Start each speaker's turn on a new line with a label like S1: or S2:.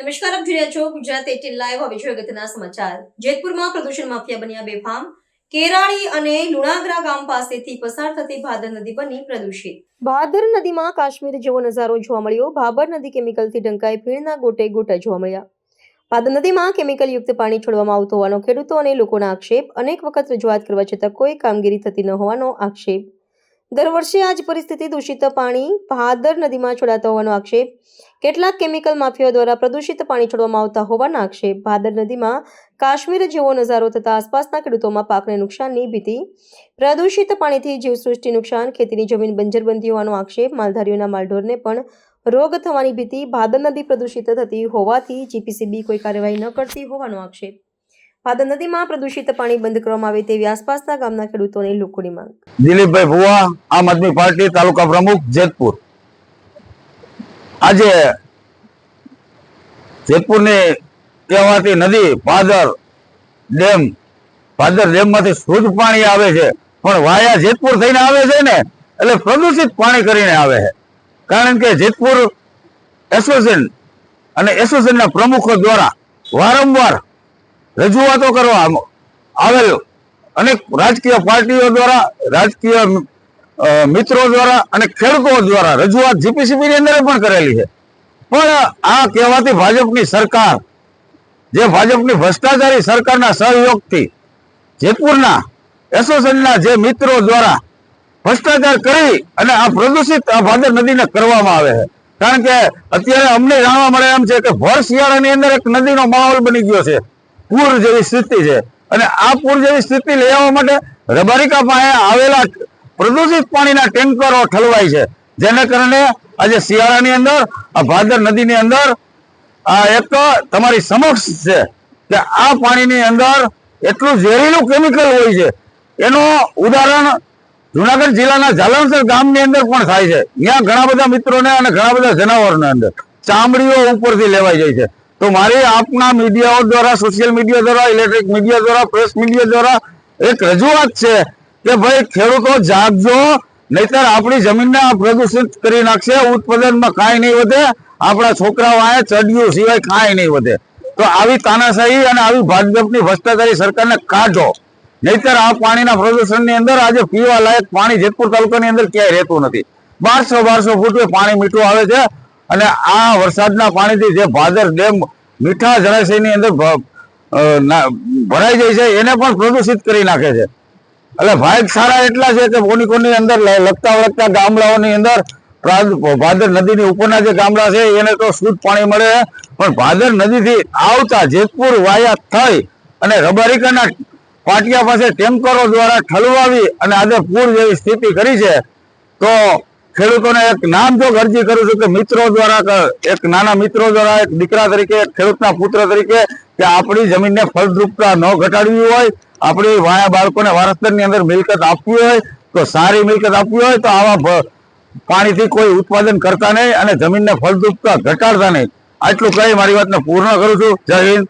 S1: નમસ્કાર, આપ જોઈ રહ્યા છો ગુજરાત એટીન લાઈવ. હવે જોઈએ અગત્યના સમાચાર. જેતપુરમાં પ્રદૂષણ માફિયા બન્યા બેફામ. કેરાળી અને લુણાગરા ગામ પાસેથી પસાર થતી ભાદર નદી બની પ્રદૂષિત. ભાદર નદીમાં કાશ્મીર જેવો નજારો જોવા મળ્યો. ભાબર નદી કેમિકલથી ઢંકાઈ ફીણના ગોટે ગોટા જોવા મળ્યા. ભાદર નદીમાં કેમિકલ યુક્ત પાણી છોડવામાં આવતું હોવાનો ખેડૂતો અને લોકોના આક્ષેપ. અનેક વખત રજૂઆત કરવા છતાં કોઈ કામગીરી થતી ન હોવાનો આક્ષેપ. દર વર્ષે આ જ પરિસ્થિતિ દૂષિત પાણી ભાદર નદીમાં છોડાતા હોવાનો આક્ષેપ. કેટલાક કેમિકલ માફિયા દ્વારા પ્રદૂષિત પાણી છોડવામાં આવતા હોવાના આક્ષેપ. ભાદર નદીમાં કાશ્મીર જેવો નજારો થતા આસપાસના ખેડૂતોમાં પાકને નુકસાનની ભીતિ. પ્રદૂષિત પાણીથી જીવસૃષ્ટિ નુકસાન, ખેતીની જમીન બંજર બનતી હોવાનો આક્ષેપ. માલધારીઓના માલઢોરને પણ રોગ થવાની ભીતિ. ભાદર નદી પ્રદૂષિત થતી હોવાથી જીપીસીબી કોઈ કાર્યવાહી ન કરતી હોવાનો આક્ષેપ. ભાદર નદીમાં પ્રદૂષિત પાણી બંધ કરવામાં આવે તેવી આસપાસના ગામના ખેડૂતોની લોકોની માંગ.
S2: દિલીપભાઈ ભુવા, આમ આદમી પાર્ટી તાલુકા પ્રમુખ જેતપુર. આજે જેતપુરની કહેવાતી નદી ભાદર ડેમ. ભાદર ડેમમાંથી શુદ્ધ પાણી આવે છે. પણ વાયા જેતપુર થઈને આવે છે ને, એટલે પ્રદૂષિત પાણી કરીને આવે છે. કારણ કે જેતપુર એસોસિએશન અને એસોસિએશનના પ્રમુખો દ્વારા વારંવાર રજૂઆતો કરવા આવેલ અનેક રાજકીય પાર્ટીઓ દ્વારા, રાજકીય મિત્રો દ્વારા અને ખેડૂતો દ્વારા રજૂઆત જીપીસીબીની અંદર પણ કરેલી છે. પણ આ કહેવાતી ભાજપની સરકાર, જે ભાજપની ભ્રષ્ટાચારી સરકારના સહયોગથી જેતપુરના એસોસિએશનના જે મિત્રો દ્વારા ભ્રષ્ટાચાર કરી અને આ પ્રદૂષિત આ ભાદર નદીને કરવામાં આવે છે. કારણ કે અત્યારે અમને જાણવા મળે એમ છે કે ભર શિયાળાની અંદર એક નદીનો માહોલ બની ગયો છે. પૂર જેવી સ્થિતિ છે. અને આ પૂર જેવી સ્થિતિ લઈ આવવા માટે રબારિકા પાસે આવેલા પ્રદૂષિત પાણીના ટેન્કરો ઠલવાય છે. જેને કારણે આજે શિયાળાની અંદર, આ ભાદર નદીની અંદર, આ એક તમારી સમક્ષ છે કે આ પાણીની અંદર એટલું ઝેરીલું કેમિકલ હોય છે. એનું ઉદાહરણ જુનાગઢ જિલ્લાના જાલણસર ગામની અંદર પણ થાય છે. ત્યાં ઘણા બધા મિત્રોને અને ઘણા બધા જનાવરોને અંદર ચામડીઓ ઉપરથી લેવાઈ જાય છે. તો મારી આપના મીડિયાઓ દ્વારા સોશિયલ મીડિયા દ્વારા ઇલેક્ટ્રિક મીડિયા દ્વારા પ્રેસ મીડિયા દ્વારા એક રજૂઆત છે કે ભાઈ ખેડૂતો જાગજો નહીતર આપણી જમીનને પ્રદૂષિત કરી નાખશે, ઉત્પાદનમાં કાંઈ નહીં વધે, આપણા છોકરાઓ આ ચડિયું સિવાય કાંઈ નહીં વધે. તો આવી તાનાશાહી અને આવી ભાજપની ભ્રષ્ટાચારી સરકારને કાઢો. નહીતર આ પાણીના પ્રદૂષણની અંદર આજે પીવા લાયક પાણી જેતપુર તાલુકાની અંદર ક્યાંય રહેતું નથી. બારસો બારસો ફૂટ પાણી મીઠું આવે છે અને આ વરસાદના પાણીથી જે ભાદર ડેમ મીઠા જળાશયની અંદર ભરાઈ જાય છે, એને પણ પ્રદૂષિત કરી નાખે છે. એટલે ભાઈ સારા એટલા છે કે કોની અંદર લગતા વળગતા ગામડાઓની અંદર ભાદર નદીની ઉપરના જે ગામડા છે એને તો શુદ્ધ પાણી મળે. પણ ભાદર નદીથી આવતા જેતપુર વાયા થઈ અને રબારિકાના પાટિયા પાસે ટેન્કરો દ્વારા ઠલવાવી અને આજે પૂર જેવી સ્થિતિ કરી છે, તો ખેડૂતોને એક નામ જો અરજી કરું છું કે મિત્રો દ્વારા એક નાના મિત્રો દ્વારા એક દીકરા તરીકે ખેડૂતના પુત્ર તરીકે કે આપણી જમીનને ફળદ્રુપતા ન ઘટાડવી હોય, આપણી વાયા બાળકોને વારસદારની અંદર મિલકત આપવી હોય, તો સારી મિલકત આપવી હોય, તો આવા પાણીથી કોઈ ઉત્પાદન કરતા નહીં અને જમીનને ફળદ્રુપતા ઘટાડતા નહીં. આટલું કહી મારી વાતને પૂર્ણ કરું છું. જય હિન્દ.